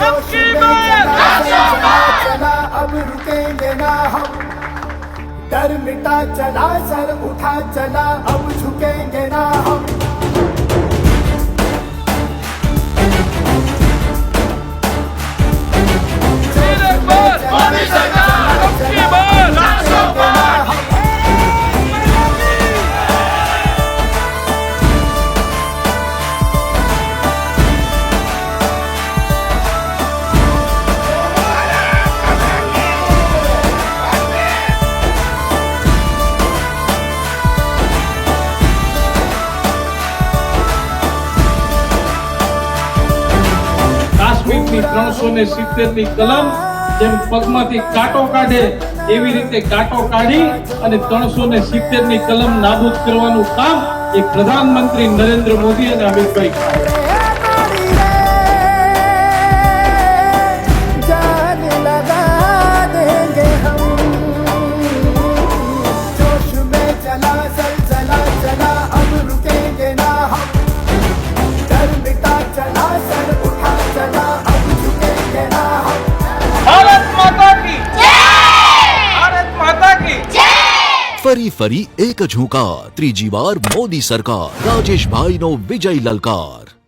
जोश में चला चला चला अब रुकेंगे ना हम डर मिटा चला सर उठा चला अब झुकेंगे ना हम ત્રણસો ને સિત્તેરની કલમ જેમ પગમાંથી કાંટો કાઢે એવી રીતે કાંટો કાઢી અને ત્રણસો ને સિત્તેરની કલમ નાબૂદ કરવાનું કામ એ પ્રધાનમંત્રી નરેન્દ્ર મોદી અને અમિતભાઈ ફરી ફરી એક જ હુંકાર ત્રીજી વાર મોદી સરકાર. રાજેશભાઈનો વિજય લલકાર.